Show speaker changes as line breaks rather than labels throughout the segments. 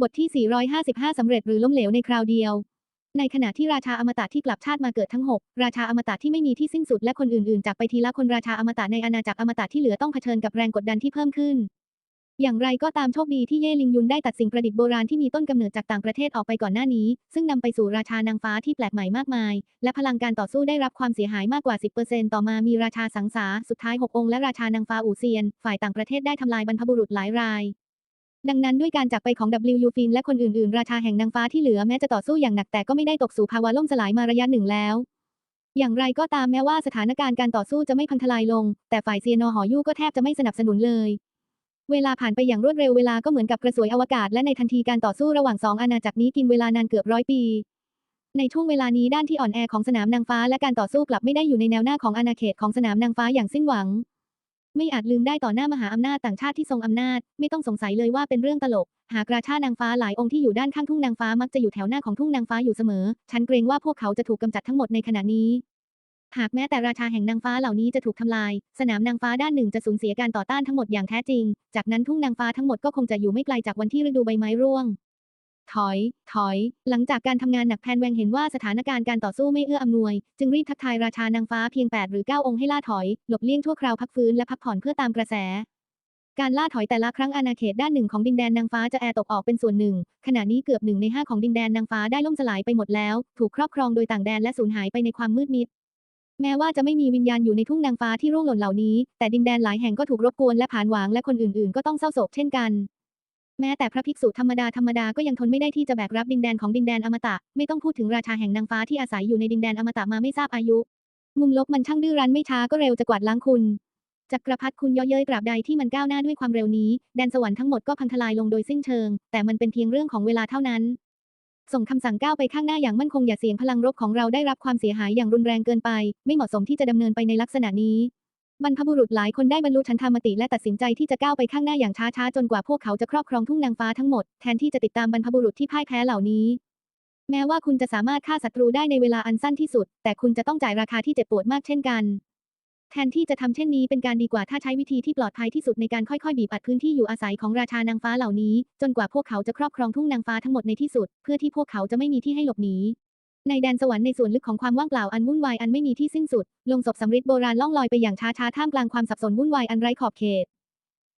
บทที่ 455 สำเร็จหรือล้มเหลวในคราวเดียว ในขณะที่ราชาอมตะที่กลับชาติมาเกิดทั้ง 6 ราชาอมตะที่ไม่มีที่สิ้นสุดและคนอื่นๆ จากไปทีละคนราชาอมตะในอาณาจักรอมตะที่เหลือต้องเผชิญกับแรงกดดันที่เพิ่มขึ้น อย่างไรก็ตามโชคดีที่เย่ลิงยุนได้ตัดสิ่งประดิษฐ์โบราณที่มีต้นกำเนิดจากต่างประเทศออกไปก่อนหน้านี้ ซึ่งนำไปสู่ราชานางฟ้าที่แปลกใหม่มากมาย และพลังการต่อสู้ได้รับความเสียหายมากกว่า 10%ต่อมามีราชาสังสาสุดท้าย 6 องค์และราชานางฟ้าอูเซียน ฝ่ายต่างประเทศได้ทำลายบรรพบุรุษหลายราย ดังนั้นด้วยการจากไปของ W ฟินและคนอื่นๆ ราชาแห่งนางฟ้าที่เหลือแม้จะต่อสู้อย่างหนักแต่ก็ไม่ได้ตกสู่ภาวะล่มสลายมาระยะหนึ่งแล้ว อย่างไรก็ตามแม้ว่าสถานการณ์การต่อสู้จะไม่พังทลายลง แต่ฝ่ายเซียนอหอยู่ก็แทบจะไม่สนับสนุนเลย เวลาผ่านไปอย่างรวดเร็วเวลาก็เหมือนกับกระสวยอวกาศและในทันทีการต่อสู้ระหว่างสองอาณาจักรนี้กินเวลานานเกือบร้อยปี ในช่วงเวลานี้ด้านที่อ่อนแอของสนามนางฟ้าและการต่อสู้กลับไม่ได้อยู่ในแนวหน้าของอาณาเขตของสนามนางฟ้าอย่างสิ้นหวัง ไม่อาจลืมได้ต่อหน้ามหาอำนาจต่างชาติที่ทรงอำนาจ ไม่ต้องสงสัยเลยว่าเป็นเรื่องตลก หากราชานางฟ้าหลายองค์ที่อยู่ด้านข้างทุ่งนางฟ้ามักจะอยู่แถวหน้าของทุ่งนางฟ้าอยู่เสมอ ฉันเกรงว่าพวกเขาจะถูกกำจัดทั้งหมดในขณะนี้ หากแม้แต่ราชาแห่งนางฟ้าเหล่านี้จะถูกทำลาย สนามนางฟ้าด้านหนึ่งจะสูญเสียการต่อต้านทั้งหมดอย่างแท้จริง จากนั้นทุ่งนางฟ้าทั้งหมดก็คงจะอยู่ไม่ไกลจากวันที่ฤดูใบไม้ร่วง ถอย ถอย หลังจากการทำงานหนักแพนแวงเห็นว่าสถานการณ์การต่อสู้ไม่เอื้ออำนวย จึงรีบทักทายราชานางฟ้าเพียง 8 หรือ 9 องค์ให้ล่าถอย หลบเลี่ยงชั่วคราวพักฟื้นและพักผ่อนเพื่อตามกระแส การล่าถอยแต่ละครั้งอาณาเขตด้านหนึ่งของดินแดนนางฟ้าจะแอตกออกเป็นส่วนหนึ่ง ขณะนี้เกือบหนึ่งในห้าของดินแดนนางฟ้าได้ล่มสลายไปหมดแล้ว ถูกครอบครองโดยต่างแดนและสูญหายไปในความมืดมิดแม้ว่าจะไม่มีวิญญาณอยู่ในทุ่งนางฟ้าที่ร่วงหล่นเหล่านี้ แต่ดินแดนหลายแห่งก็ถูกรบกวนและผานหวางและคนอื่นๆ ก็ต้องเศร้าโศกเช่นกัน แม้แต่พระภิกษุธรรมดาธรรมดาก็ยังทนไม่ได้ที่จะแบกรับดินแดนของดินแดนอมตะ ไม่ต้องพูดถึงราชาแห่งนางฟ้าที่อาศัยอยู่ในดินแดนอมตะมาไม่ทราบอายุ มุมลบมันช่างดื้อรั้นไม่ช้าก็เร็วจะกวาดล้างคุณจักรพรรดิคุณย่อเย้ยตราบใดที่มันก้าวหน้าด้วยความเร็วนี้แดนสวรรค์ทั้งหมดก็พังทลายลงโดยสิ้นเชิง แต่มันเป็นเพียงเรื่องของเวลาเท่านั้น ส่งคำสั่งก้าวไปข้างหน้าอย่างมั่นคงอย่าเสี่ยงพลังรบของเราได้รับความเสียหายอย่างรุนแรงเกินไป ไม่เหมาะสมที่จะดำเนินไปในลักษณะนี้ บรรพบุรุษหลายคนได้บรรลุชันธามติและตัดสินใจที่จะก้าวไปข้างหน้าอย่างช้าๆจนกว่าพวกเขาจะครอบครองทุ่งนางฟ้าทั้งหมดแทนที่จะติดตามบรรพบุรุษที่พ่ายแพ้เหล่านี้ แม้ว่าคุณจะสามารถฆ่าศัตรูได้ในเวลาอันสั้นที่สุด แต่คุณจะต้องจ่ายราคาที่เจ็บปวดมากเช่นกัน แทนที่จะทำเช่นนี้เป็นการดีกว่าถ้าใช้วิธีที่ปลอดภัยที่สุดในการค่อยๆบีบอัดพื้นที่อยู่อาศัยของราชานางฟ้าเหล่านี้ จนกว่าพวกเขาจะครอบครองทุ่งนางฟ้าทั้งหมดในที่สุด เพื่อที่พวกเขาจะไม่มีที่ให้หลบหนี ในแดนสวรรค์ในส่วนลึกของความว่างเปล่าอันวุ่นวายอันไม่มีที่สิ้นสุด ลงศพสำริดโบราณล่องลอยไปอย่างช้าๆท่ามกลางความสับสนวุ่นวายอันไร้ขอบเขต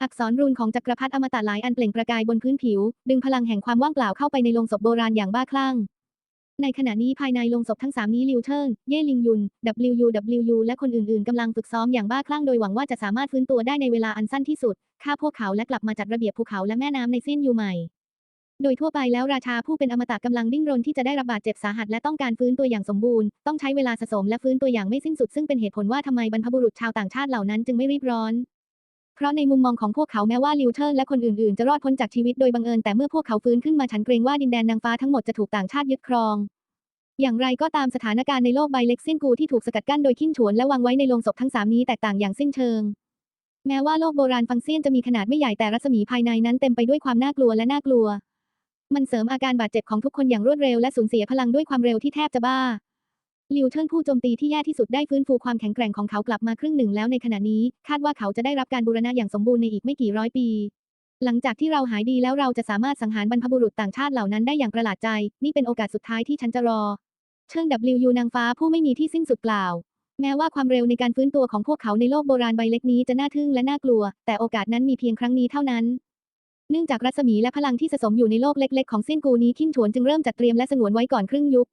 อักษรรูนของจักรพรรดิอมตะหลายอันเปล่งประกายบนพื้นผิว ดึงพลังแห่งความว่างเปล่าเข้าไปในลงศพโบราณอย่างบ้าคลั่ง ในขณะนี้ภายในลงศพทั้งสามนี้ลิวเทิร์นเย่ลิงยุน WUWU และคนอื่นๆกำลังฝึกซ้อมอย่างบ้าคลั่งโดยหวังว่าจะสามารถฟื้นตัวได้ในเวลาอันสั้นที่สุดฆ่าพวกเขาและกลับมาจัดระเบียบภูเขาและแม่น้ำในสิ้นยูใหม่ โดยทั่วไปแล้วราชาผู้เป็นอมตะกำลังดิ้นรนที่จะได้รับบาดเจ็บสาหัสและต้องการฟื้นตัวอย่างสมบูรณ์ ต้องใช้เวลาสะสมและฟื้นตัวอย่างไม่สิ้นสุดซึ่งเป็นเหตุผลว่าทำไมบรรพบุรุษชาวต่างชาติเหล่านั้นจึงไม่รีบร้อน เพราะในมุมมองของพวกเขาแม้ว่าลิวเทิร์นและคนอื่นๆ จะรอดพ้นจากชีวิตโดยบังเอิญแต่เมื่อพวกเขาฟื้นขึ้นมาฉันเกรงว่าดินแดนนางฟ้าทั้งหมดจะถูกต่างชาติยึดครอง อย่างไรก็ตามสถานการณ์ในโลกใบเล็กเซียนกูที่ถูกสกัดกั้นโดยขิ้นฉวนและวางไว้ในโลงศพทั้งสามนี้แตกต่างอย่างสิ้นเชิงแม้ว่าโลกโบราณฟังเซียนจะมีขนาดไม่ใหญ่แต่รัศมีภายในนั้นเต็มไปด้วยความน่ากลัวและน่ากลัว มันเสริมอาการบาดเจ็บของทุกคนอย่างรวดเร็วและสูญเสียพลังด้วยความเร็วที่แทบจะบ้าลิวเทิร์นผู้โจมตีที่แย่ที่สุดได้ฟื้นฟูความแข็งแกร่งของเขากลับมาครึ่งหนึ่งแล้วในขณะนี้ คาดว่าเขาจะได้รับการบูรณะอย่างสมบูรณ์ในอีกไม่กี่ร้อยปี หลังจากที่เราหายดีแล้วเราจะสามารถสังหารบรรพบุรุษต่างชาติเหล่านั้นได้อย่างประหลาดใจ นี่เป็นโอกาสสุดท้ายที่ฉันจะรอ เชิง WU นางฟ้าผู้ไม่มีที่สิ้นสุดกล่าว แม้ว่าความเร็วในการฟื้นตัวของพวกเขาในโลกโบราณใบเล็กนี้จะน่าทึ่งและน่ากลัว แต่โอกาสนั้นมีเพียงครั้งนี้เท่านั้น เนื่องจากรัศมีและพลังที่สะสมอยู่ในโลกเล็ก ๆ ของเซียนกูนี้ขิ้นฉวนจึงเริ่มจัดเตรียมและสงวนไว้ก่อนครึ่งยุค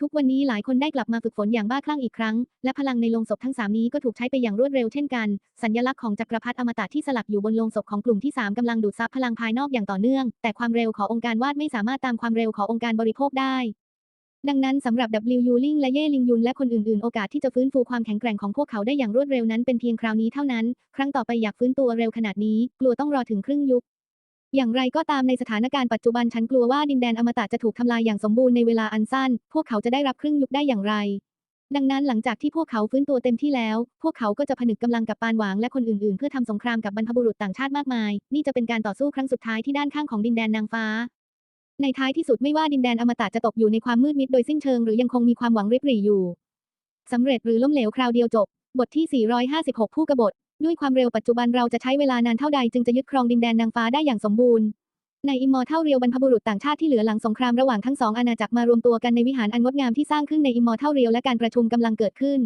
ทุกวันนี้หลายคนได้กลับมาฝึกฝนอย่างบ้าคลั่งอีกครั้ง และพลังในโลงศพทั้งสามนี้ก็ถูกใช้ไปอย่างรวดเร็วเช่นกัน สัญลักษณ์ของจักรพรรดิอมตะที่สลักอยู่บนโลงศพของกลุ่มที่สามกำลังดูดซับพลังภายนอกอย่างต่อเนื่อง แต่ความเร็วขององค์การวาดไม่สามารถตามความเร็วขององค์การบริโภคได้ดังนั้นสำหรับ W ลิงและเย่ลิงยุนและคนอื่นๆ โอกาสที่จะฟื้นฟูความแข็งแกร่งของพวกเขาได้อย่างรวดเร็วนั้นเป็นเพียงคราวนี้เท่านั้น ครั้งต่อไปอยากฟื้นตัวเร็วขนาดนี้ กลัวต้องรอถึงครึ่งยุค อย่างไรก็ตามในสถานการณ์ปัจจุบันฉันกลัวว่าดินแดนอมตะจะถูกทำลายอย่างสมบูรณ์ในเวลาอันสั้น พวกเขาจะได้รับครึ่งยุคได้อย่างไร ดังนั้นหลังจากที่พวกเขาฟื้นตัวเต็มที่แล้ว พวกเขาก็จะผนึกกำลังกับปานหวางและคนอื่นๆ เพื่อทำสงครามกับบรรพบุรุษต่างชาติมากมาย นี่จะเป็นการต่อสู้ครั้งสุดท้ายที่ด้านข้างของดินแดนนางฟ้า ในท้ายที่สุดไม่ว่าดินแดนอมตะจะตกอยู่ในความมืดมิดโดยสิ้นเชิงหรือยังคงมีความหวังริบหรี่อยู่สำเร็จหรือล้มเหลวคราวเดียวจบบทที่ 456 ผู้กบฏ ด้วยความเร็วปัจจุบันเราจะใช้เวลานานเท่าใดจึงจะยึดครองดินแดนนางฟ้าได้อย่างสมบูรณ์ในอิมมอร์เทลเรียวบรรพบุรุษต่างชาติที่เหลือหลังสงครามระหว่างทั้งสองอาณาจักรมารวมตัวกันในวิหารอันงดงามที่สร้างขึ้นในอิมมอร์เทลเรียวและการประชุมกำลังเกิดขึ้น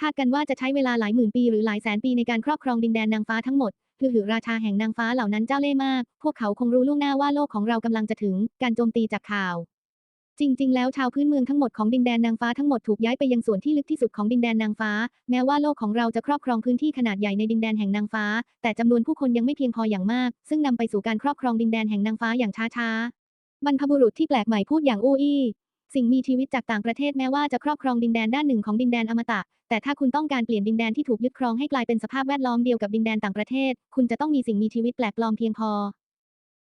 คาดกันว่าจะใช้เวลาหลายหมื่นปีหรือหลายแสนปีในการครอบครองดินแดนนางฟ้าทั้งหมดคือหือราชาแห่งนางฟ้าเหล่านั้นเจ้าเล่ห์มาก พวกเขาคงรู้ล่วงหน้าว่าโลกของเรากำลังจะถึงการโจมตีจากข่าว จริง ๆ แล้วชาวพื้นเมืองทั้งหมดของดินแดนนางฟ้าทั้งหมดถูกย้ายไปยังส่วนที่ลึกที่สุดของดินแดนนางฟ้า แม้ว่าโลกของเราจะครอบครองพื้นที่ขนาดใหญ่ในดินแดนแห่งนางฟ้า แต่จำนวนผู้คนยังไม่เพียงพออย่างมาก ซึ่งนำไปสู่การครอบครองดินแดนแห่งนางฟ้าอย่างช้าๆบรรพบุรุษที่แปลกใหม่พูดอย่างอู้อี้สิ่งมีชีวิตจากต่างประเทศแม้ว่าจะครอบครองดินแดนด้านหนึ่งของดินแดนอมตะ แต่ถ้าคุณต้องการเปลี่ยนดินแดนที่ถูกยึดครองให้กลายเป็นสภาพแวดล้อมเดียวกับดินแดนต่างประเทศ คุณจะต้องมีสิ่งมีชีวิตแปลกปลอมเพียงพอ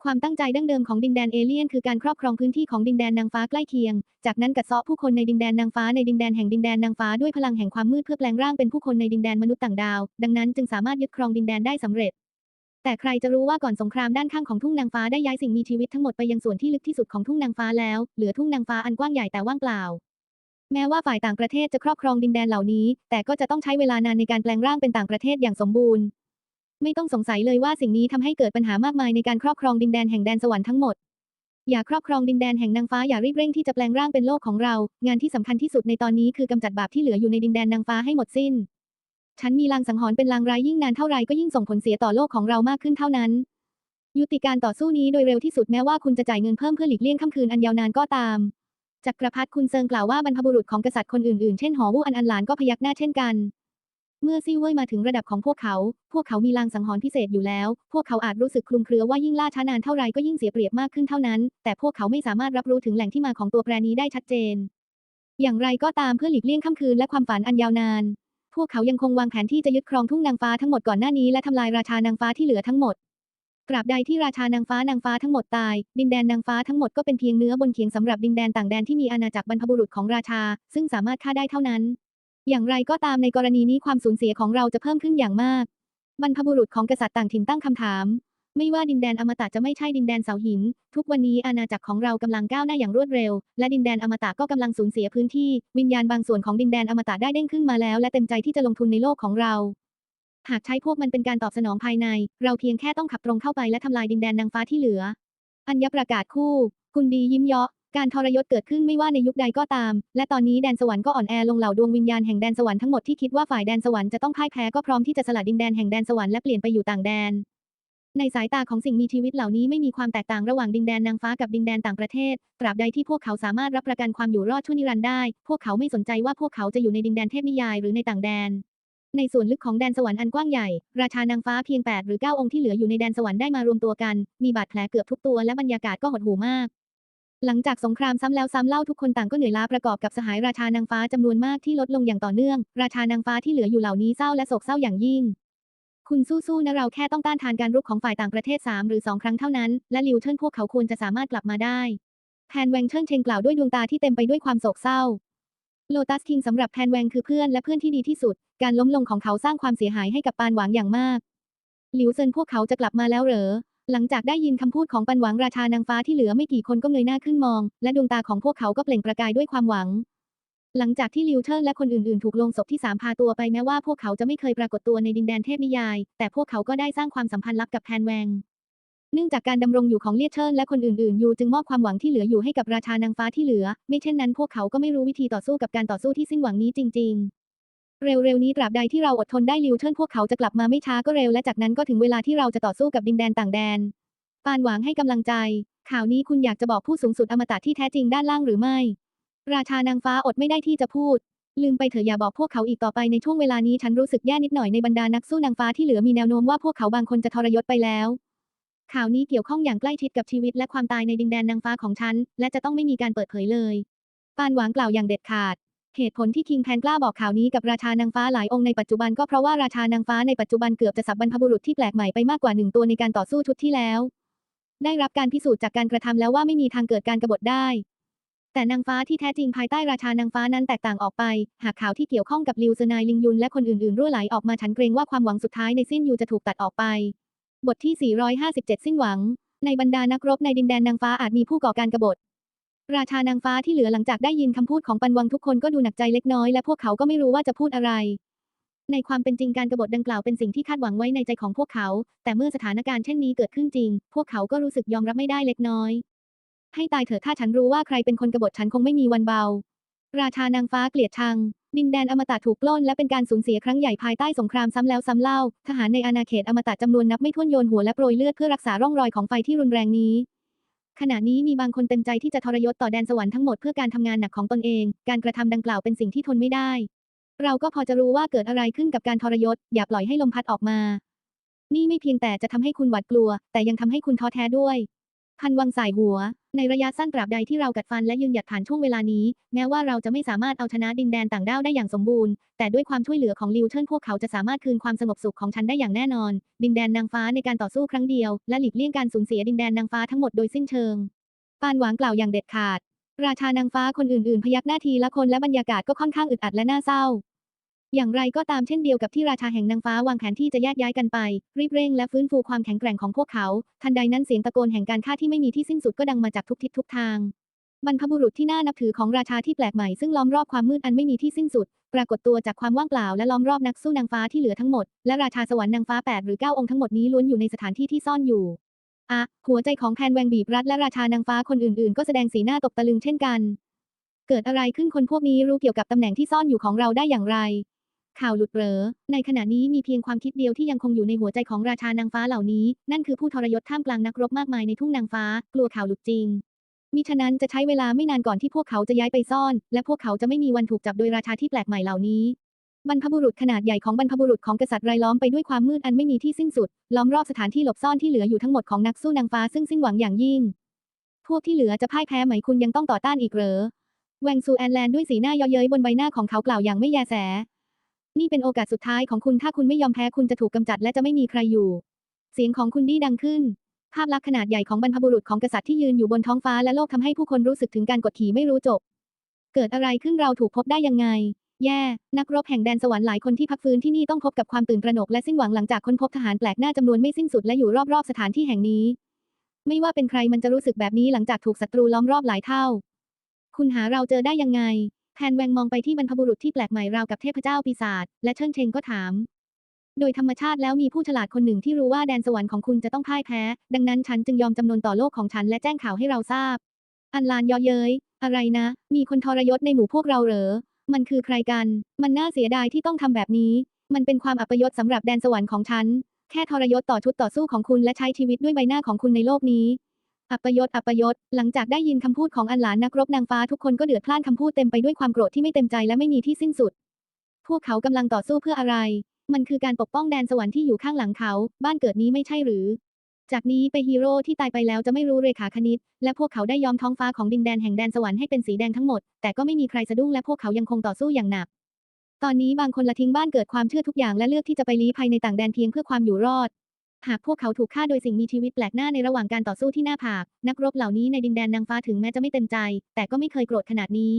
ความตั้งใจดั้งเดิมของดินแดนเอเลี่ยนคือการครอบครองพื้นที่ของดินแดนนางฟ้าใกล้เคียง จากนั้นกัดเซาะผู้คนในดินแดนนางฟ้าในดินแดนแห่งดินแดนนางฟ้าด้วยพลังแห่งความมืดเพื่อแปลงร่างเป็นผู้คนในดินแดนมนุษย์ต่างดาว ดังนั้นจึงสามารถยึดครองดินแดนได้สำเร็จ แต่ใครจะรู้ว่าก่อนสงครามด้านข้างของทุ่งนางฟ้าได้ย้ายสิ่งมีชีวิตทั้งหมดไปยังส่วนที่ลึกที่สุดของทุ่งนางฟ้าแล้ว เหลือทุ่งนางฟ้าอันกว้างใหญ่แต่ว่างเปล่าแม้ว่าฝ่ายต่างประเทศจะครอบครองดินแดนเหล่านี้ แต่ก็จะต้องใช้เวลานานในการแปลงร่างเป็นต่างประเทศอย่างสมบูรณ์ ไม่ต้องสงสัยเลยว่าสิ่งนี้ทำให้เกิดปัญหามากมายในการครอบครองดินแดนแห่งแดนสวรรค์ทั้งหมด อย่าครอบครองดินแดนแห่งนางฟ้าอย่ารีบเร่งที่จะแปลงร่างเป็นโลกของเรา งานที่สำคัญที่สุดในตอนนี้คือกำจัดบาปที่เหลืออยู่ในดินแดนนางฟ้าให้หมดสิ้น ฉันมีลางสังหรณ์เป็นลางร้ายยิ่งนานเท่าไรก็ยิ่งส่งผลเสียต่อโลกของเรามากขึ้นเท่านั้น ยุติการต่อสู้นี้โดยเร็วที่สุดแม้ว่าคุณจะจ่ายเงินเพิ่มเพื่อหลีกเลี่ยงค่ำคืนอันยาวนานก็ตามจักรพรรดิคุณเซิงกล่าวว่าบรรพบุรุษของกษัตริย์คนอื่นๆ เช่นหอวู่อันอันหลานก็พยักหน้าเช่นกัน เมื่อซี่เว่ยมาถึงระดับของพวกเขา พวกเขามีลางสังหรณ์พิเศษอยู่แล้ว พวกเขาอาจรู้สึกคลุมเครือว่ายิ่งล่าช้านานเท่าไรก็ยิ่งเสียเปรียบมากขึ้นเท่านั้น แต่พวกเขาไม่สามารถรับรู้ถึงแหล่งที่มาของตัวแปรนี้ได้ชัดเจน อย่างไรก็ตามเพื่อหลีกเลี่ยงค่ำคืนและความฝันอันยาวนาน พวกเขายังคงวางแผนที่จะยึดครองทุ่งนางฟ้าทั้งหมดก่อนหน้านี้และทำลายราชานางฟ้าที่เหลือทั้งหมดตราบใดที่ราชานางฟ้านางฟ้าทั้งหมดตาย ดินแดนนางฟ้าทั้งหมดก็เป็นเพียงเนื้อบนเขียงสำหรับดินแดนต่างแดนที่มีอาณาจักรบรรพบุรุษของราชา ซึ่งสามารถฆ่าได้เท่านั้น อย่างไรก็ตามในกรณีนี้ความสูญเสียของเราจะเพิ่มขึ้นอย่างมาก บรรพบุรุษของกษัตริย์ต่างถิ่นตั้งคำถาม ไม่ว่าดินแดนอมตะจะไม่ใช่ดินแดนเสาหิน ทุกวันนี้อาณาจักรของเรากำลังก้าวหน้าอย่างรวดเร็ว และดินแดนอมตะก็กำลังสูญเสียพื้นที่ วิญญาณบางส่วนของดินแดนอมตะได้เด้งขึ้นมาแล้ว และเต็มใจที่จะลงทุนในโลกของเรา หากใช้พวกมันเป็นการตอบสนองภายใน เราเพียงแค่ต้องขับตรงเข้าไปและทำลายดินแดนนางฟ้าที่เหลือ อัญญประกาศคู่กุนดียิ้มเยาะ การทรยศเกิดขึ้นไม่ว่าในยุคใดก็ตาม และตอนนี้แดนสวรรค์ก็อ่อนแอลงเหล่าดวงวิญญาณแห่งแดนสวรรค์ทั้งหมดที่คิดว่าฝ่ายแดนสวรรค์จะต้องพ่ายแพ้ก็พร้อมที่จะสละดินแดนแห่งแดนสวรรค์และเปลี่ยนไปอยู่ต่างแดน ในสายตาของสิ่งมีชีวิตเหล่านี้ไม่มีความแตกต่างระหว่างดินแดนนางฟ้ากับดินแดนต่างประเทศ ตราบใดที่พวกเขาสามารถรับประกันความอยู่รอดชั่วนิรันดร์ได้ พวกเขาไม่สนใจว่าพวกเขาจะอยู่ในดินแดนเทพนิยายหรือในต่างแดนในส่วนลึกของแดนสวรรค์อันกว้างใหญ่ ราชานางฟ้าเพียง 8 หรือ 9 องค์ที่เหลืออยู่ในแดนสวรรค์ได้มารวมตัวกัน มีบาดแผลเกือบทุกตัวและบรรยากาศก็หดหู่มาก หลังจากสงครามซ้ำแล้วซ้ำเล่าทุกคนต่างก็เหนื่อยล้าประกอบกับสหายราชานางฟ้าจำนวนมากที่ลดลงอย่างต่อเนื่อง ราชานางฟ้าที่เหลืออยู่เหล่านี้เศร้าและโศกเศร้าอย่างยิ่ง คุณสู้ๆนะเราแค่ต้องต้านทานการรุกของฝ่ายต่างประเทศ 3 หรือ 2 ครั้งเท่านั้น และลิวเทิร์นพวกเขาควรจะสามารถกลับมาได้แพนแวงเทิร์นเชงกล่าวด้วยดวงตาที่เต็มไปด้วยความโศกเศร้าโลตัสคิงสำหรับแพนแวงคือเพื่อนและเพื่อนที่ดีที่สุด การล้มลงของเขาสร้างความเสียหายให้กับปานหวางอย่างมาก หลิวเซินพวกเขาจะกลับมาแล้วเหรอ หลังจากได้ยินคำพูดของปันหวังราชานางฟ้าที่เหลือไม่กี่คนก็เงยหน้าขึ้นมอง และดวงตาของพวกเขาก็เปล่งประกายด้วยความหวัง หลังจากที่ลิวเทิร์และคนอื่นๆ ถูกลงศพที่สามพาตัวไปแม้ว่าพวกเขาจะไม่เคยปรากฏตัวในดินแดนเทพนิยาย แต่พวกเขาก็ได้สร้างความสัมพันธ์ลับกับแพนแวงเนื่องจากการดำรงอยู่ของเลียเชิญและคนอื่นๆยูจึงมอบความหวังที่เหลืออยู่ให้กับราชานางฟ้าที่เหลือ ไม่เช่นนั้นพวกเขาก็ไม่รู้วิธีต่อสู้กับการต่อสู้ที่สิ้นหวังนี้จริง ๆ เร็วๆนี้ตราบใดที่เราอดทนได้ลิวเทิร์นพวกเขาจะกลับมาไม่ช้าก็เร็วและจากนั้นก็ถึงเวลาที่เราจะต่อสู้กับดินแดนต่างแดน ปานหวางให้กำลังใจ ข่าวนี้คุณอยากจะบอกผู้สูงสุดอมตะที่แท้จริงด้านล่างหรือไม่ ราชานางฟ้าอดไม่ได้ที่จะพูด ลืมไปเถอะอย่าบอกพวกเขาอีกต่อไปในช่วงเวลานี้ฉันรู้สึกแย่นิดหน่อยในบรรดานักสู้นางฟ้าที่เหลือมีแนวโน้มว่าพวกเขาบางคนจะทรยศไปแล้ว ข่าวนี้เกี่ยวข้องอย่างใกล้ชิดกับชีวิตและความตายในดินแดนนางฟ้าของฉันและจะต้องไม่มีการเปิดเผยเลย ปานหวางกล่าวอย่างเด็ดขาด เหตุผลที่คิงแพนกล้าบอกข่าวนี้กับราชานางฟ้าหลายองค์ในปัจจุบันก็เพราะว่าราชานางฟ้าในปัจจุบันเกือบจะสับบรรพบุรุษที่แปลกใหม่ไปมากกว่าหนึ่งตัวในการต่อสู้ชุดที่แล้ว ได้รับการพิสูจน์จากการกระทำแล้วว่าไม่มีทางเกิดการกบฏได้ แต่นางฟ้าที่แท้จริงภายใต้ราชานางฟ้านั้นแตกต่างออกไป หากข่าวที่เกี่ยวข้องกับลิวซนายลิงยุนและคนอื่นๆรั่วไหลออกมาฉันเกรงว่าความหวังสุดท้ายในสิ้นยูจะถูกตัดออกไป บทที่ 457 สิ้นหวัง ในบรรดานักรบในดินแดนนางฟ้าอาจมีผู้ก่อการกบฏ ราชานางฟ้าที่เหลือหลังจากได้ยินคำพูดของปันวังทุกคนก็ดูหนักใจเล็กน้อยและพวกเขาก็ไม่รู้ว่าจะพูดอะไร ในความเป็นจริงการกบฏดังกล่าวเป็นสิ่งที่คาดหวังไว้ในใจของพวกเขา แต่เมื่อสถานการณ์เช่นนี้เกิดขึ้นจริง พวกเขาก็รู้สึกยอมรับไม่ได้เล็กน้อย ให้ตายเถอะถ้าฉันรู้ว่าใครเป็นคนกบฏฉันคงไม่มีวันเบา ราชานางฟ้าเกลียดชังดินแดนอมตะถูกปล้นและเป็นการสูญเสียครั้งใหญ่ภายใต้สงครามซ้ำแล้วซ้ำเล่า ทหารในอาณาเขตอมตะจำนวนนับไม่ถ้วนโยนหัวและโปรยเลือดเพื่อรักษาร่องรอยของไฟที่รุนแรงนี้ ขณะนี้มีบางคนเต็มใจที่จะทรยศต่อแดนสวรรค์ทั้งหมดเพื่อการทำงานหนักของตนเอง การกระทำดังกล่าวเป็นสิ่งที่ทนไม่ได้ เราก็พอจะรู้ว่าเกิดอะไรขึ้นกับการทรยศ อย่าปล่อยให้ลมพัดออกมา นี่ไม่เพียงแต่จะทำให้คุณหวาดกลัว แต่ยังทำให้คุณท้อแท้ด้วย พันวังสายหัว ในระยะสั้นตราบใดที่เรากัดฟันและยืนหยัดผ่านช่วงเวลานี้ แม้ว่าเราจะไม่สามารถเอาชนะดินแดนต่างด้าวได้อย่างสมบูรณ์ แต่ด้วยความช่วยเหลือของลิวเทิร์นพวกเขาจะสามารถคืนความสงบสุขของฉันได้อย่างแน่นอน ดินแดนนางฟ้าในการต่อสู้ครั้งเดียว และหลีกเลี่ยงการสูญเสียดินแดนนางฟ้าทั้งหมดโดยสิ้นเชิง ปานหวางกล่าวอย่างเด็ดขาด ราชานางฟ้าคนอื่นๆ พยักหน้าทีละคนและบรรยากาศก็ค่อนข้างอึดอัดและน่าเศร้า อย่างไรก็ตามเช่นเดียวกับที่ราชาแห่งนางฟ้าวางแผนที่จะแยกย้ายกันไป รีบเร่งและฟื้นฟูความแข็งแกร่งของพวกเขา ทันใดนั้นเสียงตะโกนแห่งการฆ่าที่ไม่มีที่สิ้นสุดก็ดังมาจากทุกทิศทุกทางบรรพบุรุษที่น่านับถือของราชาที่แปลกใหม่ซึ่งล้อมรอบความมืดอันไม่มีที่สิ้นสุด ปรากฏตัวจากความว่างเปล่าและล้อมรอบนักสู้นางฟ้าที่เหลือทั้งหมด และราชาสวรรค์นางฟ้าแปดหรือเก้าองค์ทั้งหมดนี้ล้วนอยู่ในสถานที่ที่ซ่อนอยู่อะหัวใจของแพนแวงบีบรัดและราชานางฟ้าคนอื่นๆ ก็แสดงสีหน้าตกตะลึงเช่นกัน เกิดอะไรขึ้นคนพวกนี้รู้เกี่ยวกับตำแหน่งที่ซ่อนอยู่ของเราได้อย่างไร ข่าวหลุดเผลอในขณะนี้มีเพียงความคิดเดียวที่ยังคงอยู่ในหัวใจของราชานางฟ้าเหล่านี้ นั่นคือผู้ทรยศท่ามกลางนักรบมากมายในทุ่งนางฟ้า กลัวข่าวหลุดจริง มิฉะนั้นจะใช้เวลาไม่นานก่อนที่พวกเขาจะย้ายไปซ่อน และพวกเขาจะไม่มีวันถูกจับโดยราชาที่แปลกใหม่เหล่านี้ บรรพบุรุษขนาดใหญ่ของบรรพบุรุษของกษัตริย์รายล้อมไปด้วยความมืดอันไม่มีที่สิ้นสุด ล้อมรอบสถานที่หลบซ่อนที่เหลืออยู่ทั้งหมดของนักสู้นางฟ้าซึ่งสิ้นหวังอย่างยิ่ง พวกที่เหลือจะพ่ายแพ้ไหมคุณยังต้องต่อต้านอีกเหรอแวงซูแอนแลนด้วยสีหน้าเยาะเย้ยบนใบหน้าของเขากล่าวอย่างไม่แยแส นี่เป็นโอกาสสุดท้ายของคุณถ้าคุณไม่ยอมแพ้คุณจะถูกกำจัดและจะไม่มีใครอยู่ เสียงของคุณดี้ดังขึ้น ภาพลักษณ์ขนาดใหญ่ของบรรพบุรุษของกษัตริย์ที่ยืนอยู่บนท้องฟ้าและโลกทำให้ผู้คนรู้สึกถึงการกดขี่ไม่รู้จบ เกิดอะไรขึ้นเราถูกพบได้ยังไง แย่ นักรบแห่งแดนสวรรค์หลายคนที่พักฟื้นที่นี่ต้องพบกับความตื่นตระหนกและสิ้นหวังหลังจากค้นพบทหารแปลกหน้าจำนวนไม่สิ้นสุดและอยู่รอบๆสถานที่แห่งนี้ ไม่ว่าเป็นใครมันจะรู้สึกแบบนี้หลังจากถูกศัตรูล้อมรอบหลายเท่า คุณหาเราเจอได้ยังไง แทนแวงมองไปที่บรรพบุรุษที่แปลกใหม่ราวกับเทพเจ้าปีศาจและเชิญเชงก็ถาม โดยธรรมชาติแล้วมีผู้ฉลาดคนหนึ่งที่รู้ว่าแดนสวรรค์ของคุณจะต้องพ่ายแพ้ ดังนั้นฉันจึงยอมจำนนต่อโลกของฉันและแจ้งข่าวให้เราทราบ อันลานยอเย้ย อะไรนะ มีคนทรยศในหมู่พวกเราเหรอ มันคือใครกัน มันน่าเสียดายที่ต้องทำแบบนี้ มันเป็นความอัปยศสำหรับแดนสวรรค์ของฉัน แค่ทรยศต่อชุดต่อสู้ของคุณและใช้ชีวิตด้วยใบหน้าของคุณในโลกนี้ อัปยศอัปยศ หลังจากได้ยินคำพูดของอันหลานนักรบนางฟ้าทุกคนก็เดือดพล่านคำพูดเต็มไปด้วยความโกรธที่ไม่เต็มใจและไม่มีที่สิ้นสุด พวกเขากำลังต่อสู้เพื่ออะไร มันคือการปกป้องแดนสวรรค์ที่อยู่ข้างหลังเขา บ้านเกิดนี้ไม่ใช่หรือ จากนี้ไปฮีโร่ที่ตายไปแล้วจะไม่รู้เรขาคณิต และพวกเขาได้ยอมท้องฟ้าของดินแดนแห่งแดนสวรรค์ให้เป็นสีแดงทั้งหมด แต่ก็ไม่มีใครสะดุ้งและพวกเขายังคงต่อสู้อย่างหนัก ตอนนี้บางคนละทิ้งบ้านเกิดความเชื่อทุกอย่างและเลือกที่จะไปลี้ภัยในต่างแดนเพียงเพื่อความอยู่รอด หากพวกเขาถูกฆ่าโดยสิ่งมีชีวิตแปลกหน้าในระหว่างการต่อสู้ที่หน้าผาก นักรบเหล่านี้ในดินแดนนางฟ้าถึงแม้จะไม่เต็มใจ แต่ก็ไม่เคยโกรธขนาดนี้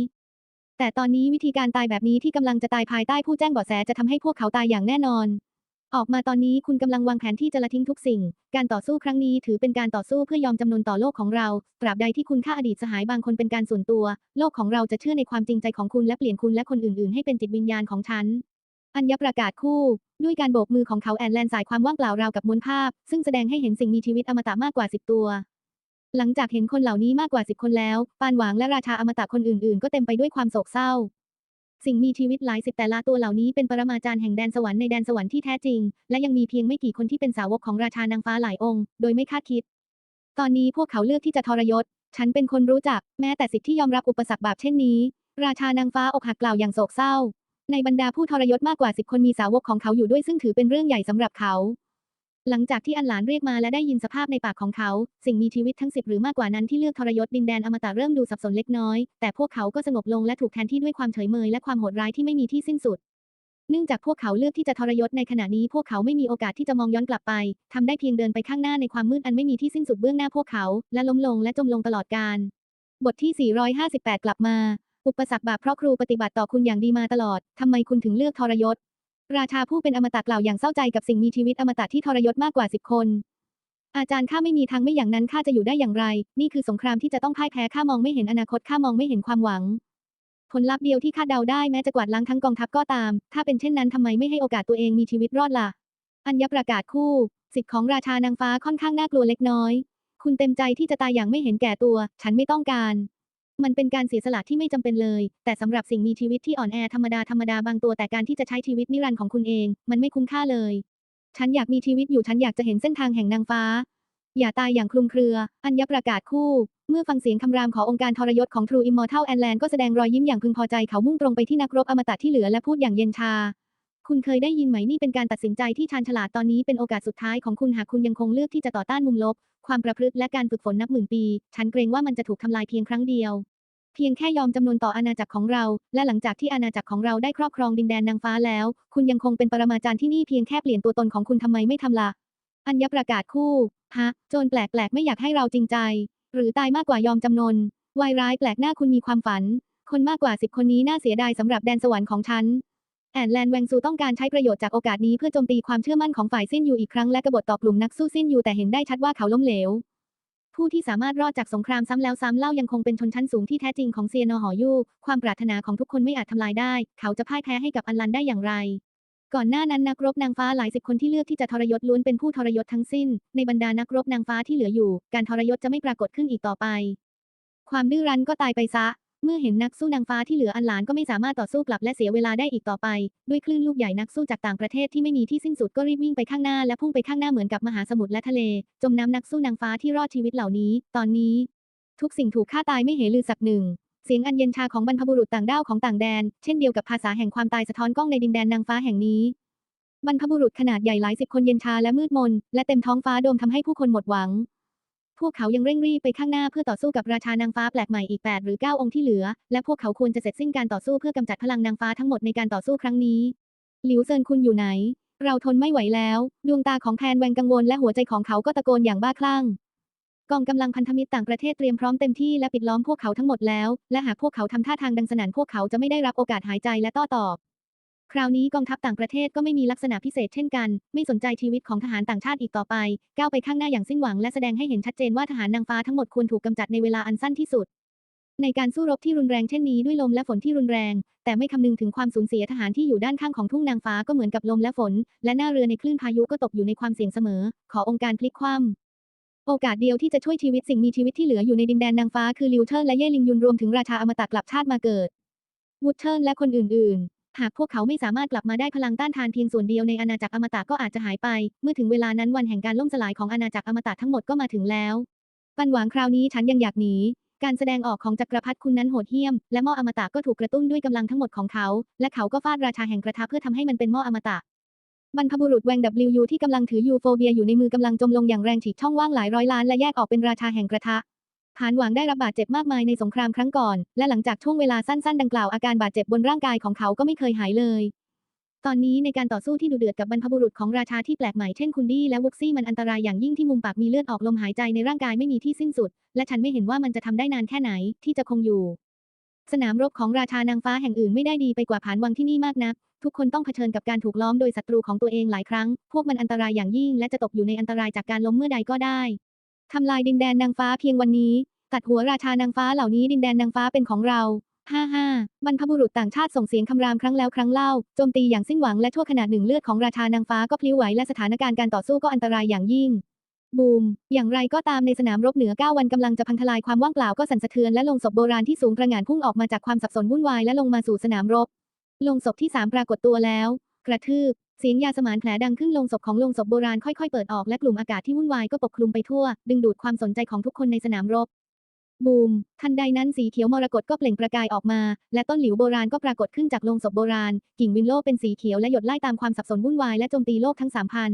แต่ตอนนี้วิธีการตายแบบนี้ที่กำลังจะตายภายใต้ผู้แจ้งเบาะแสจะทำให้พวกเขาตายอย่างแน่นอน ออกมาตอนนี้คุณกำลังวางแผนที่จะละทิ้งทุกสิ่ง การต่อสู้ครั้งนี้ถือเป็นการต่อสู้เพื่อยอมจำนนต่อโลกของเรา ตราบใดที่คุณฆ่าอดีตสหายบางคนเป็นการส่วนตัว โลกของเราจะเชื่อในความจริงใจของคุณและเปลี่ยนคุณและคนอื่นๆ ให้เป็นจิตวิญญาณของฉัน อัญญประกาศคู่ ด้วยการโบกมือของเขาแอนแลนสายความว่างเปล่าราวกับมวลภาพ ซึ่งแสดงให้เห็นสิ่งมีชีวิตอมตะมากกว่า10ตัว หลังจากเห็นคนเหล่านี้มากกว่า10คนแล้ว ปานหวางและราชาอมตะคนอื่นๆ ก็เต็มไปด้วยความโศกเศร้า สิ่งมีชีวิตหลายสิบแต่ละตัวเหล่านี้เป็นปรมาจารย์แห่งแดนสวรรค์ในแดนสวรรค์ที่แท้จริง และยังมีเพียงไม่กี่คนที่เป็นสาวกของราชานางฟ้าหลายองค์ โดยไม่คาดคิด ตอนนี้พวกเขาเลือกที่จะทรยศ ฉันเป็นคนรู้จัก แม้แต่สิทธิ์ที่ยอมรับอุปสรรคบาปเช่นนี้ ราชานางฟ้าอกหักกล่าวอย่างโศกเศร้า ในบรรดาผู้ทรยศมากกว่าสิบคนมีสาวกของเขาอยู่ด้วยซึ่งถือเป็นเรื่องใหญ่สำหรับเขา หลังจากที่อันหลานเรียกมาและได้ยินสภาพในปากของเขา สิ่งมีชีวิตทั้งสิบหรือมากกว่านั้นที่เลือกทรยศดินแดนอมตะเริ่มดูสับสนเล็กน้อย แต่พวกเขาก็สงบลงและถูกแทนที่ด้วยความเฉยเมยและความโหดร้ายที่ไม่มีที่สิ้นสุดเนื่องจากพวกเขาเลือกที่จะทรยศในขณะนี้พวกเขาไม่มีโอกาสที่จะมองย้อนกลับไปทำได้เพียงเดินไปข้างหน้าในความมืดอันไม่มีที่สิ้นสุดเบื้องหน้าพวกเขา และล้มลงและจมลงตลอดกาลบทที่ 458 กลับมา อุปสรรคบาปเพราะครูปฏิบัติต่อคุณอย่างดีมาตลอด ทำไมคุณถึงเลือกทรยศ ราชาผู้เป็นอมตะกล่าวอย่างเศร้าใจกับสิ่งมีชีวิตอมตะที่ทรยศมากกว่าสิบคน อาจารย์ข้าไม่มีทางไม่อย่างนั้นข้าจะอยู่ได้อย่างไร นี่คือสงครามที่จะต้องพ่ายแพ้ข้ามองไม่เห็นอนาคตข้ามองไม่เห็นความหวัง ผลลัพธ์เดียวที่คาดเดาได้แม้จะกวาดล้างทั้งกองทัพก็ตาม ถ้าเป็นเช่นนั้นทำไมไม่ให้โอกาสตัวเองมีชีวิตรอดล่ะ อัญญประกาศคู่ สิทธิ์ของราชานางฟ้าค่อนข้างน่ากลัวเล็กน้อย คุณเต็มใจที่จะตายอย่างไม่เห็นแก่ตัว ฉันไม่ต้องการ มันเป็นการเสียสละที่ไม่จำเป็นเลย แต่สำหรับสิ่งมีชีวิตที่อ่อนแอธรรมดาธรรมดาบางตัวแต่การที่จะใช้ชีวิตนิรันดร์ของคุณเอง มันไม่คุ้มค่าเลย ฉันอยากมีชีวิตอยู่ฉันอยากจะเห็นเส้นทางแห่งนางฟ้า อย่าตายอย่างคลุมเครือ อัญญประกาศคู่ เมื่อฟังเสียงคำรามขององค์การทรยศของ True Immortal and Land ก็แสดงรอยยิ้มอย่างพึงพอใจเขามุ่งตรงไปที่นักรบอมตะที่เหลือและพูดอย่างเย็นชา คุณเคยได้ยินไหมนี่เป็นการตัดสินใจที่ชาญฉลาดตอนนี้เป็นโอกาสสุดท้ายของคุณหากคุณยังคงเลือกที่จะต่อต้านมุมลบ ความประพฤติและการฝึกฝนนับหมื่นปี ฉันเกรงว่ามันจะถูกทำลายเพียงครั้งเดียว เพียงแค่ยอมจำนวนต่ออาณาจักรของเรา และหลังจากที่อาณาจักรของเราได้ครอบครองดินแดนนางฟ้าแล้ว คุณยังคงเป็นปรมาจารย์ที่นี่เพียงแค่เปลี่ยนตัวตนของคุณทำไมไม่ทำละ่ะอัญญประกาศคู่ ฮะ โจรแปลกๆ ไม่อยากให้เราจริงใจ หรือตายมากกว่ายอมจำนนวายร้ายแปลกหน้าคุณมีความฝัน คนมากกว่าสิบคนนี้น่าเสียดายสำหรับแดนสวรรค์ของฉัน แอนแลนแวงซูต้องการใช้ประโยชน์จากโอกาสนี้เพื่อโจมตีความเชื่อมั่นของฝ่ายสิ้นยูอีกครั้งและกบฏต่อกลุ่มนักสู้สิ้นยูแต่เห็นได้ชัดว่าเขาล้มเหลว ผู้ที่สามารถรอดจากสงครามซ้ำแล้วซ้ำเล่ายังคงเป็นชนชั้นสูงที่แท้จริงของเซียนอหอยู่ความปรารถนาของทุกคนไม่อาจทำลายได้ เขาจะพ่ายแพ้ให้กับอันลันได้อย่างไร ก่อนหน้านั้นนักรบนางฟ้าหลายสิบคนที่เลือกที่จะทรยศล้วนเป็นผู้ทรยศทั้งสิ้น ในบรรดานักรบนางฟ้าที่เหลืออยู่ การทรยศจะไม่ปรากฏขึ้นอีกต่อไป ความดื้อรั้นก็ตายไปซะ เมื่อเห็นนักสู้นางฟ้าที่เหลืออันหลานก็ไม่สามารถต่อสู้กลับและเสียเวลาได้อีกต่อไป ด้วยคลื่นลูกใหญ่นักสู้จากต่างประเทศที่ไม่มีที่สิ้นสุดก็รีบวิ่งไปข้างหน้าและพุ่งไปข้างหน้าเหมือนกับมหาสมุทรและทะเล จมน้ำนักสู้นางฟ้าที่รอดชีวิตเหล่านี้ ตอนนี้ ทุกสิ่งถูกฆ่าตายไม่เหลือสักหนึ่งเสียงอันเย็นชาของบรรพบุรุษต่างด้าวของต่างแดน เช่นเดียวกับภาษาแห่งความตายสะท้อนกล้องในดินแดนนางฟ้าแห่งนี้ บรรพบุรุษขนาดใหญ่หลายสิบคนเย็นชาและมืดมน และเต็มท้องฟ้าโดมทำให้ผู้คนหมดหวัง พวกเขายังเร่งรีบไปข้างหน้าเพื่อต่อสู้กับราชานางฟ้าแปลกใหม่อีก 8 หรือ 9 องค์ที่เหลือ และพวกเขาควรจะเสร็จสิ้นการต่อสู้เพื่อกำจัดพลังนางฟ้าทั้งหมดในการต่อสู้ครั้งนี้ หลิวเซินคุณอยู่ไหน เราทนไม่ไหวแล้ว ดวงตาของแพนแวงกังวลและหัวใจของเขาก็ตะโกนอย่างบ้าคลั่งกองกำลังพันธมิตรต่างประเทศเตรียมพร้อมเต็มที่และปิดล้อมพวกเขาทั้งหมดแล้ว และหากพวกเขาทำท่าทางดังสนั่นพวกเขาจะไม่ได้รับโอกาสหายใจและโต้ตอบ คราวนี้กองทัพต่างประเทศก็ไม่มีลักษณะพิเศษเช่นกัน ไม่สนใจชีวิตของทหารต่างชาติอีกต่อไป ก้าวไปข้างหน้าอย่างสิ้นหวัง และแสดงให้เห็นชัดเจนว่าทหารนางฟ้าทั้งหมดควรถูกกำจัดในเวลาอันสั้นที่สุด ในการสู้รบที่รุนแรงเช่นนี้ด้วยลมและฝนที่รุนแรง แต่ไม่คำนึงถึงความสูญเสียทหารที่อยู่ด้านข้างของทุ่งนางฟ้าก็เหมือนกับลมและฝน และหน้าเรือในคลื่นพายุก็ตกอยู่ในความเสี่ยงเสมอ ขอองค์การพลิกคว่ำโอกาสเดียวที่จะช่วยชีวิตสิ่งมีชีวิตที่เหลืออยู่ในดินแดนนางฟ้าคือลิวเทิร์นและเย่ลิงยุนรวมถึงราชาอมตะกลับชาติมาเกิดวูดเทิร์นและคนอื่น ๆ หากพวกเขาไม่สามารถกลับมาได้พลังต้านทานเพียงส่วนเดียวในอาณาจักรอมตะก็อาจจะหายไป เมื่อถึงเวลานั้นวันแห่งการล่มสลายของอาณาจักรอมตะทั้งหมดก็มาถึงแล้ว ปันหวางคราวนี้ฉันยังอยากหนี การแสดงออกของจักรพรรดิคุณนั้นโหดเหี้ยม และหม้ออมตะก็ถูกกระตุ้นด้วยกำลังทั้งหมดของเขา และเขาก็ฟาดราชาแห่งกระทะเพื่อทำให้มันเป็นหม้ออมตะบรรพบุรุษแวง WU ที่กำลังถือยูโฟเบียอยู่ในมือกำลังจมลงอย่างแรงฉีกช่องว่างหลายร้อยล้านและแยกออกเป็นราชาแห่งกระทะ ผานหวังได้รับบาดเจ็บมากมายในสงครามครั้งก่อน และหลังจากช่วงเวลาสั้นๆ ดังกล่าวอาการบาดเจ็บบนร่างกายของเขาก็ไม่เคยหายเลย ตอนนี้ในการต่อสู้ที่ดุเดือดกับบรรพบุรุษของราชาที่แปลกใหม่เช่นคุณดี้และวุกซี่มันอันตรายอย่างยิ่งที่มุมปากมีเลือดออกลมหายใจในร่างกายไม่มีที่สิ้นสุด และฉันไม่เห็นว่ามันจะทำได้นานแค่ไหนที่จะคงอยู่ สนามรบของราชานางฟ้าแห่งอื่นไม่ได้ดีไปกว่าผานวังที่นี่มากนักทุกคนต้องเผชิญกับการถูกล้อมโดยศัตรูของตัวเองหลายครั้ง พวกมันอันตรายอย่างยิ่งและจะตกอยู่ในอันตรายจากการล้มเมื่อใดก็ได้ ทำลายดินแดนนางฟ้าเพียงวันนี้ ตัดหัวราชานางฟ้าเหล่านี้ดินแดนนางฟ้าเป็นของเราห้าห้าบรรพบุรุษต่างชาติส่งเสียงคำรามครั้งแล้วครั้งเล่าโจมตีอย่างสิ้นหวังและชั่วขณะหนึ่งเลือดของราชานางฟ้าก็พลิ้วไหวและสถานการณ์การต่อสู้ก็อันตรายอย่างยิ่ง บูม อย่างไรก็ตามในสนามรบเหนือ 9 วันกำลังจะพังทลายความว่างเปล่าก็สั่นสะเทือนและลงศพโบราณที่สูงกระหง่านพุ่งออกมาจากความสับสนวุ่นวายและลงมาสู่สนามรบ ลงศพที่ 3 ปรากฏตัวแล้ว กระทืบ เสียงยาสมานแผลดังขึ้นลงศพของลงศพโบราณค่อยๆเปิดออกและกลุ่มอากาศที่วุ่นวายก็ปกคลุมไปทั่ว ดึงดูดความสนใจของทุกคนในสนามรบ บูม ทันใดนั้นสีเขียวมรกตก็เปล่งประกายออกมา และต้นหลิวโบราณก็ปรากฏขึ้นจากโลงศพโบราณ กิ่งวินโลเป็นสีเขียวและหยดไล่ตามความสับสนวุ่นวายและโจมตีโลกทั้งสามพัน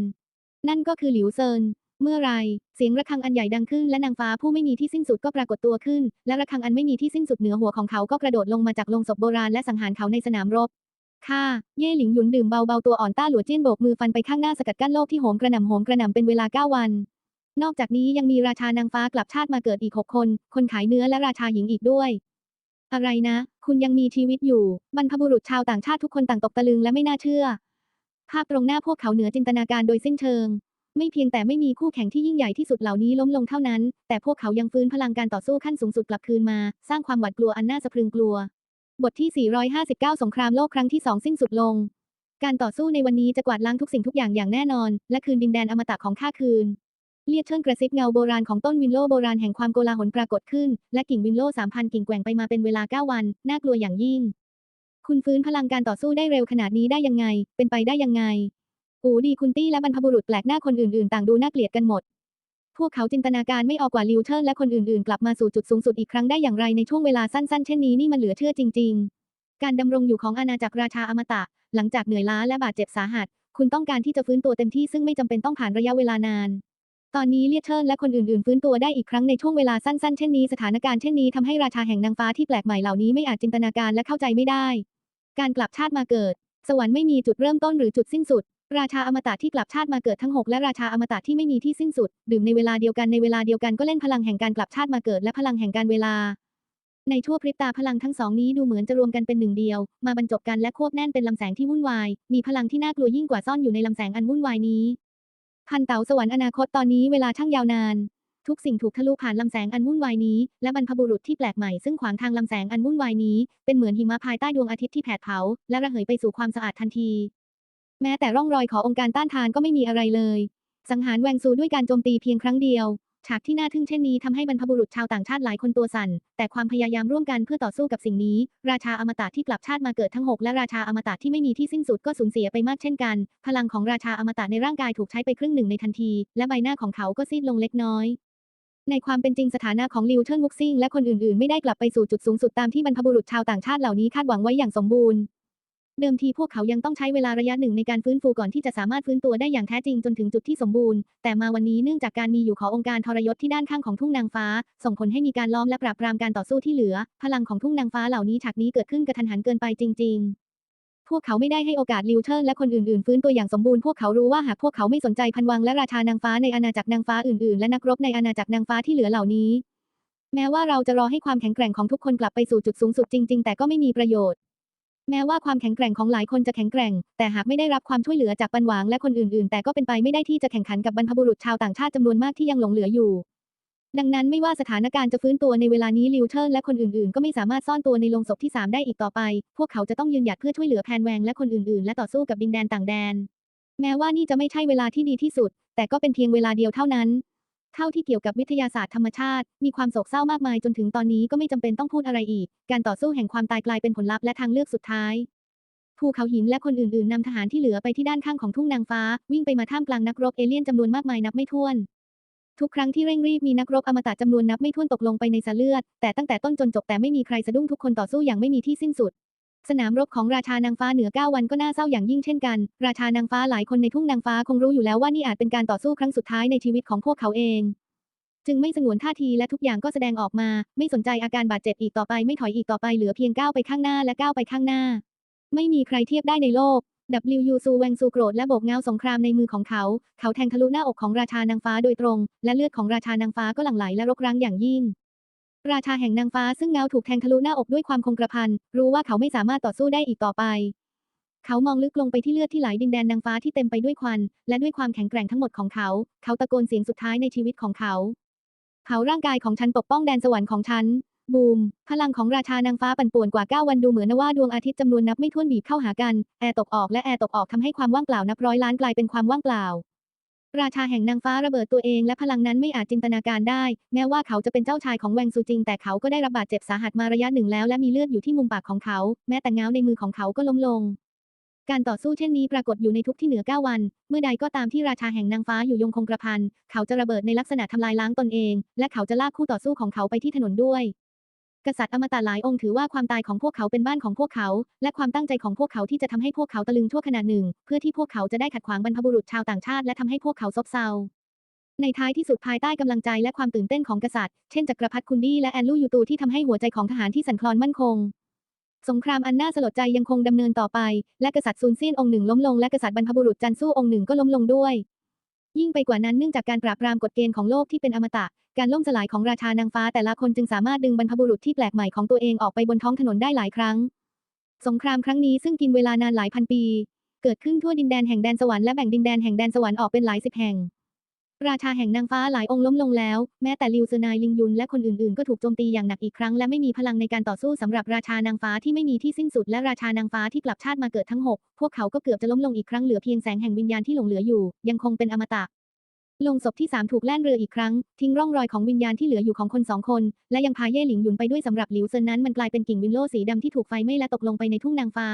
นั่นก็คือหลิวเซินเมื่อไร เสียงระฆังอันใหญ่ดังขึ้นและนางฟ้าผู้ไม่มีที่สิ้นสุดก็ปรากฏตัวขึ้น และระฆังอันไม่มีที่สิ้นสุดเหนือหัวของเขาก็กระโดดลงมาจากโลงศพโบราณและสังหารเขาในสนามรบ ค่ะ เย่หลิงหยุนดื่มเบาๆตัวอ่อนต้าหลัวเจี้ยนโบกมือฟันไปข้างหน้าสกัดกั้นโลกที่โหมกระหน่ำโหมกระหน่ำเป็นเวลาเก้าวัน นอกจากนี้ยังมีราชานางฟ้ากลับชาติมาเกิดอีกหกคน คนขายเนื้อและราชาหญิงอีกด้วย อะไรนะ คุณยังมีชีวิตอยู่ บรรพบุรุษชาวต่างชาติทุกคนต่างตกตะลึงและไม่น่าเชื่อ ภาพตรงหน้าพวกเขาเหนือจินตนาการโดยสิ้นเชิง ไม่เพียงแต่ไม่มีคู่แข่งที่ยิ่งใหญ่ที่สุดเหล่านี้ล้มลงเท่านั้น แต่พวกเขายังฟื้นพลังการต่อสู้ขั้นสูงสุดกลับคืนมา สร้างความหวาดกลัวอันน่าสะพรึงกลัว บทที่ 459 สงครามโลกครั้งที่สองสิ้นสุดลง การต่อสู้ในวันนี้จะกวาดล้างทุกสิ่งทุกอย่างอย่างแน่นอน และคืนดินแดนอมตะของข้าคืน เลียดเชิญกระซิบเงาโบราณของต้นวินโลโบราณแห่งความโกลาหลปรากฏขึ้น และกิ่งวินโลสามพันกิ่งแกว่งไปมาเป็นเวลาเก้าวัน น่ากลัวอย่างยิ่ง คุณฟื้นพลังการต่อสู้ได้เร็วขนาดนี้ได้ยังไง เป็นไปได้ยังไง อูดีคุณตี้และบรรพบุรุษแปลกหน้าคนอื่นๆ ต่างดูน่าเกลียดกันหมด พวกเขาจินตนาการไม่ออกกว่าลิวเทิร์และคนอื่นๆ กลับมาสู่จุดสูงสุดอีกครั้งได้อย่างไรในช่วงเวลาสั้นๆ เช่นนี้นี่มันเหลือเชื่อจริง ๆ การดำรงอยู่ของอาณาจักรราชาอมตะ หลังจากเหนื่อยล้าและบาดเจ็บสาหัส คุณต้องการที่จะฟื้นตัวเต็มที่ซึ่งไม่จำเป็นต้องผ่านระยะเวลานาน ตอนนี้เลียเทิร์นและคนอื่นๆ ฟื้นตัวได้อีกครั้งในช่วงเวลาสั้นๆ เช่นนี้สถานการณ์เช่นนี้ทำให้ราชาแห่งนางฟ้าที่แปลกใหม่เหล่านี้ไม่อาจจินตนาการและเข้าใจไม่ได้ การกลับชาติมาเกิด สวรรค์ไม่มีจุดเริ่มต้นหรือจุดสิ้นสุด ราชาอมตะที่กลับชาติมาเกิดทั้งหกและราชาอมตะที่ไม่มีที่สิ้นสุด ดื่มในเวลาเดียวกันในเวลาเดียวกันก็เล่นพลังแห่งการกลับชาติมาเกิดและพลังแห่งการเวลา ในชั่วพริบตาพลังทั้งสองนี้ดูเหมือนจะรวมกันเป็นหนึ่งเดียว มาบรรจบกันและควบแน่นเป็นลำแสงที่วุ่นวาย มีพลังที่น่ากลัวยิ่งกว่าซ่อนอยู่ในลำแสงอันวุ่นวายนี้ พันเต๋าสวรรค์อนาคตตอนนี้เวลาช่างยาวนาน ทุกสิ่งถูกทะลุผ่านลำแสงอันวุ่นวายนี้ และบรรพบุรุษที่แปลกใหม่ซึ่งขวางทางลำแสงอันวุ่นวายนี้ เป็นเหมือนหิมะภายใต้ดวงอาทิตย์ที่แผดเผา และระเหยไปสู่ความสะอาดทันที แม้แต่ร่องรอยขององค์การต้านทานก็ไม่มีอะไรเลย สังหารแวงซูด้วยการโจมตีเพียงครั้งเดียวฉากที่น่าทึ่งเช่นนี้ทำให้บรรพบุรุษชาวต่างชาติหลายคนตัวสั่น แต่ความพยายามร่วมกันเพื่อต่อสู้กับสิ่งนี้ ราชาอมตะที่กลับชาติมาเกิดทั้งหกและราชาอมตะที่ไม่มีที่สิ้นสุดก็สูญเสียไปมากเช่นกัน พลังของราชาอมตะในร่างกายถูกใช้ไปครึ่งหนึ่งในทันที และใบหน้าของเขาก็ซีดลงเล็กน้อย ในความเป็นจริงสถานะของลิวเทิร์นวุกซิงและคนอื่นๆ ไม่ได้กลับไปสู่จุดสูงสุดตามที่บรรพบุรุษชาวต่างชาติเหล่านี้คาดหวังไว้อย่างสมบูรณ์ เดิมทีพวกเขายังต้องใช้เวลาระยะหนึ่งในการฟื้นฟูก่อนที่จะสามารถฟื้นตัวได้อย่างแท้จริงจนถึงจุดที่สมบูรณ์ แต่มาวันนี้เนื่องจากการมีอยู่ขององค์การทรยศที่ด้านข้างของทุ่งนางฟ้า ส่งผลให้มีการล้อมและปราบปรามการต่อสู้ที่เหลือ พลังของทุ่งนางฟ้าเหล่านี้ฉากนี้เกิดขึ้นกระทันหันเกินไปจริง ๆพวกเขาไม่ได้ให้โอกาสลิวเทิร์นและคนอื่นๆฟื้นตัวอย่างสมบูรณ์พวกเขารู้ว่าหากพวกเขาไม่สนใจพันวังและราชานางฟ้าในอาณาจักรนางฟ้าอื่นๆ และนักรบในอาณาจักรนางฟ้าที่เหลือเหล่านี้ แม้ว่าเราจะรอให้ความแข็งแกร่งของทุกคนกลับไปสู่จุดสูงสุดจริง ๆ แต่ก็ไม่มีประโยชน์ แม้ว่าความแข็งแกร่งของหลายคนจะแข็งแกร่ง แต่หากไม่ได้รับความช่วยเหลือจากปันหวางและคนอื่นๆ แต่ก็เป็นไปไม่ได้ที่จะแข่งขันกับบรรพบุรุษชาวต่างชาติจำนวนมากที่ยังหลงเหลืออยู่ ดังนั้นไม่ว่าสถานการณ์จะฟื้นตัวในเวลานี้ลิวเทิร์นและคนอื่นๆ ก็ไม่สามารถซ่อนตัวในโลงศพที่ 3 ได้อีกต่อไป พวกเขาจะต้องยืนหยัดเพื่อช่วยเหลือแพนแวงและคนอื่นๆ และต่อสู้กับดินแดนต่างแดน แม้ว่านี่จะไม่ใช่เวลาที่ดีที่สุด แต่ก็เป็นเพียงเวลาเดียวเท่านั้น เท่าที่เกี่ยวกับวิทยาศาสตร์ธรรมชาติ มีความโศกเศร้ามากมายจนถึงตอนนี้ก็ไม่จำเป็นต้องพูดอะไรอีก การต่อสู้แห่งความตายกลายเป็นผลลัพธ์และทางเลือกสุดท้ายภูเขาหินและคนอื่นๆนำทหารที่เหลือไปที่ด้านข้างของทุ่งนางฟ้า วิ่งไปมาท่ามกลางนักรบเอเลี่ยนจำนวนมากมายนับไม่ถ้วน ทุกครั้งที่เร่งรีบมีนักรบอมตะจำนวนนับไม่ถ้วนตกลงไปในสะเลือด แต่ตั้งแต่ต้นจนจบแต่ไม่มีใครสะดุ้งทุกคนต่อสู้อย่างไม่มีที่สิ้นสุด สนามรบของราชานางฟ้าเหนือเก้าวันก็น่าเศร้าอย่างยิ่งเช่นกัน ราชานางฟ้าหลายคนในทุ่งนางฟ้าคงรู้อยู่แล้วว่านี่อาจเป็นการต่อสู้ครั้งสุดท้ายในชีวิตของพวกเขาเอง จึงไม่สงวนท่าทีและทุกอย่างก็แสดงออกมา ไม่สนใจอาการบาดเจ็บอีกต่อไปไม่ถอยอีกต่อไปเหลือเพียงก้าวไปข้างหน้าและก้าวไปข้างหน้า ไม่มีใครเทียบได้ในโลก W ซูแวงซูโกรธและโบกเงาสงครามในมือของเขา เขาแทงทะลุหน้าอกของราชานางฟ้าโดยตรง และเลือดของราชานางฟ้าก็หลั่งไหลและรกร้างอย่างยิ่ง ราชาแห่งนางฟ้าซึ่งเงาถูกแทงทะลุหน้าอกด้วยความคงกระพัน รู้ว่าเขาไม่สามารถต่อสู้ได้อีกต่อไป เขามองลึกลงไปที่เลือดที่ไหลดินแดนนางฟ้าที่เต็มไปด้วยควัน และด้วยความแข็งแกร่งทั้งหมดของเขา เขาตะโกนเสียงสุดท้ายในชีวิตของเขาเผาร่างกายของฉันปกป้องแดนสวรรค์ของฉัน บูม พลังของราชานางฟ้าปั่นป่วนกว่า9วันดูเหมือนว่าดวงอาทิตย์จำนวนนับไม่ถ้วนบีบเข้าหากัน แอร์ตกออกและแอร์ตกออกทำให้ความว่างเปล่านับร้อยล้านกลายเป็นความว่างเปล่า ราชาแห่งนางฟ้าระเบิดตัวเองและพลังนั้นไม่อาจจินตนาการได้ แม้ว่าเขาจะเป็นเจ้าชายของแวงซูจิง แต่เขาก็ได้รับบาดเจ็บสาหัสมาระยะหนึ่งแล้วและมีเลือดอยู่ที่มุมปากของเขา แม้แต่เงาในมือของเขาก็ล้มลง การต่อสู้เช่นนี้ปรากฏอยู่ในทุกที่เหนือ9วัน เมื่อใดก็ตามที่ราชาแห่งนางฟ้าอยู่ยงคงกระพัน เขาจะระเบิดในลักษณะทำลายล้างตนเอง และเขาจะลากคู่ต่อสู้ของเขาไปที่ถนนด้วย กษัตริย์อมตะหลายองค์ถือว่าความตายของพวกเขาเป็นบ้านของพวกเขา และความตั้งใจของพวกเขาที่จะทำให้พวกเขาตะลึงชั่วขณะหนึ่ง เพื่อที่พวกเขาจะได้ขัดขวางบรรพบุรุษชาวต่างชาติและทำให้พวกเขาซบเซาในท้ายที่สุดภายใต้กำลังใจและความตื่นเต้นของกษัตริย์ เช่นจักรพรรดิคุณดี้และแอนลูยูตูที่ทำให้หัวใจของทหารที่สั่นคลอนมั่นคง สงครามอันน่าสลดใจยังคงดำเนินต่อไป และกษัตริย์ซุนเซียนองค์หนึ่งล้มลงและกษัตริย์บรรพบุรุษจันสู้องค์หนึ่งก็ล้มลงด้วย ยิ่งไปกว่านั้นเนื่องจากการปราบปรามกฎเกณฑ์ของโลกที่เป็นอมตะ การล่มสลายของราชานางฟ้าแต่ละคนจึงสามารถดึงบรรพบุรุษที่แปลกใหม่ของตัวเองออกไปบนท้องถนนได้หลายครั้ง สงครามครั้งนี้ซึ่งกินเวลานานหลายพันปี เกิดขึ้นทั่วดินแดนแห่งแดนสวรรค์และแบ่งดินแดนแห่งแดนสวรรค์ออกเป็นหลายสิบแห่ง ราชาแห่งนางฟ้าหลายองค์ล้มลงแล้ว แม้แต่ลิวซนายลิงยุนและคนอื่นๆ ก็ถูกโจมตีอย่างหนักอีกครั้งและไม่มีพลังในการต่อสู้สำหรับราชานางฟ้าที่ไม่มีที่สิ้นสุดและราชานางฟ้าที่กลับชาติมาเกิดทั้งหกพวกเขาก็เกือบจะล้มลงอีกครั้งเหลือเพียงแสงแห่งวิญญาณที่หลงเหลืออยู่ ยังคงเป็นอมตะลงศพที่ 3 ถูกแล่นเรืออีกครั้ง ทิ้งร่องรอยของวิญญาณที่เหลืออยู่ของคนสองคน และยังพาเย่หลิงหยุนไปด้วยสำหรับหลิวเซินนั้นมันกลายเป็นกิ่งวินโลสีดำที่ถูกไฟไหม้และตกลงไปในทุ่งนางฟ้า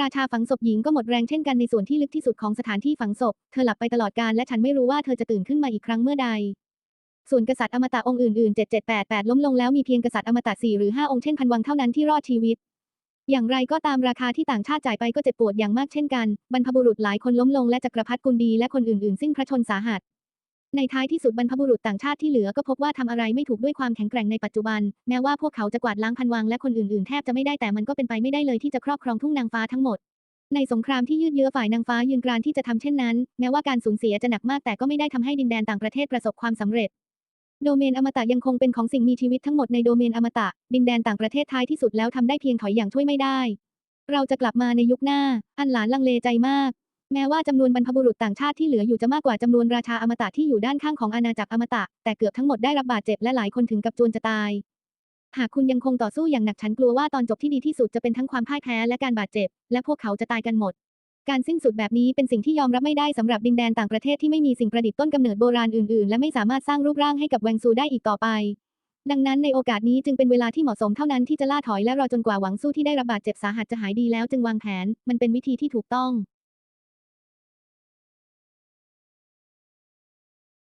ราชาฝังศพหญิงก็หมดแรงเช่นกันในส่วนที่ลึกที่สุดของสถานที่ฝังศพ เธอหลับไปตลอดกาลและฉันไม่รู้ว่าเธอจะตื่นขึ้นมาอีกครั้งเมื่อใด ส่วนกษัตริย์อมตะองค์อื่นๆ 7788 ล้มลงแล้วมีเพียงกษัตริย์อมตะ4หรือ5องค์เช่นพันวังเท่านั้นที่รอดชีวิต อย่างไรก็ตามราคาที่ต่างชาติจ่ายไปก็เจ็บปวดอย่างมากเช่นกัน บรรพบุรุษหลายคนล้มลงและจักรพรรดิกุลดีและคนอื่นๆ สิ้นพระชนสาหัส ในท้ายที่สุดบรรพบุรุษต่างชาติที่เหลือก็พบว่าทำอะไรไม่ถูกด้วยความแข็งแกร่งในปัจจุบัน แม้ว่าพวกเขาจะกวาดล้างพันวังและคนอื่นๆ แทบจะไม่ได้แต่มันก็เป็นไปไม่ได้เลยที่จะครอบครองทุ่งนางฟ้าทั้งหมด ในสงครามที่ยืดเยื้อฝ่ายนางฟ้ายืนกรานที่จะทำเช่นนั้น แม้ว่าการสูญเสียจะหนักมากแต่ก็ไม่ได้ทำให้ดินแดนต่างประเทศประสบความสำเร็จโดเมนอมตะยังคงเป็นของสิ่งมีชีวิตทั้งหมดในโดเมนอมตะ ดินแดนต่างประเทศท้ายที่สุดแล้วทำได้เพียงถอยอย่างช่วยไม่ได้ เราจะกลับมาในยุคหน้า อันหลานลังเลใจมาก แม้ว่าจำนวนบรรพบุรุษต่างชาติที่เหลืออยู่จะมากกว่าจำนวนราชาอมตะที่อยู่ด้านข้างของอาณาจักรอมตะ แต่เกือบทั้งหมดได้รับบาดเจ็บและหลายคนถึงกับจวนจะตาย หากคุณยังคงต่อสู้อย่างหนักฉันกลัวว่าตอนจบที่ดีที่สุดจะเป็นทั้งความพ่ายแพ้และการบาดเจ็บ และพวกเขาจะตายกันหมด การสิ้นสุดแบบนี้เป็นสิ่งที่ยอมรับไม่ได้สำหรับดินแดนต่างประเทศที่ไม่มีสิ่งประดิษฐ์ต้นกำเนิดโบราณอื่นๆ และไม่สามารถสร้างรูปร่างให้กับแวงซูได้อีกต่อไปดังนั้นในโอกาสนี้จึงเป็นเวลาที่เหมาะสมเท่านั้นที่จะล่าถอยและรอจนกว่าหวังสู้ที่ได้รับบาดเจ็บสาหัสจะหายดีแล้วจึงวางแผน มันเป็นวิธีที่ถูกต้อง